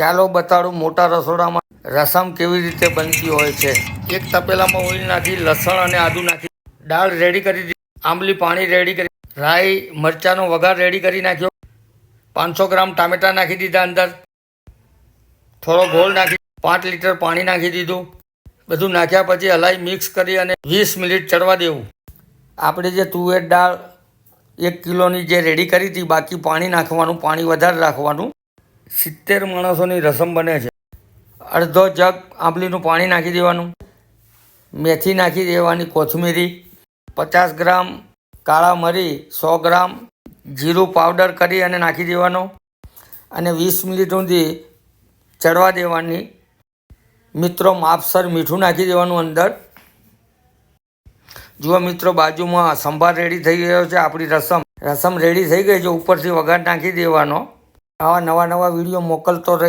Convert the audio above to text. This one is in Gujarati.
ચાલો બતાડું મોટા રસોડામાં રસમ કેવી રીતે બનતી હોય છે. એક તપેલામાં ઓઇલ નાખી, લસણ અને આદુ નાખી, દાળ રેડી કરી દીધી, આંબલી પાણી રેડી કરી, રાઈ, મરચાંનો વઘાર રેડી કરી નાખ્યો, પાંચસો ગ્રામ ટામેટાં નાખી દીધા અંદર, થોડો ગોળ નાખી, પાંચ લીટર પાણી નાખી દીધું, બધું નાખ્યા પછી હલાઈ મિક્સ કરી અને વીસ મિનિટ ચડવા દેવું. આપણે જે તુવેર દાળ એક કિલોની જે રેડી કરી હતી, બાકી પાણી નાખવાનું, પાણી વધારે રાખવાનું સિત્તેર માણસોની રસમ બને છે. અડધો જગ આંબલીનું પાણી નાખી દેવાનું, મેથી નાખી દેવાની કોથમીરી, પચાસ ગ્રામ કાળા મરી, સો ગ્રામ જીરું પાવડર કરી અને નાખી દેવાનો અને વીસ મિનિટ સુધી ચડવા દેવાની. મિત્રો માપસર મીઠું નાખી દેવાનું અંદર. જુઓ મિત્રો બાજુમાં સંભાર રેડી થઈ ગયો છે આપણી રસમ. રસમ રેડી થઈ ગઈ છે, ઉપરથી વઘાર નાખી દેવાનો. આવા નવા નવા વીડિયો મોકલતો રહે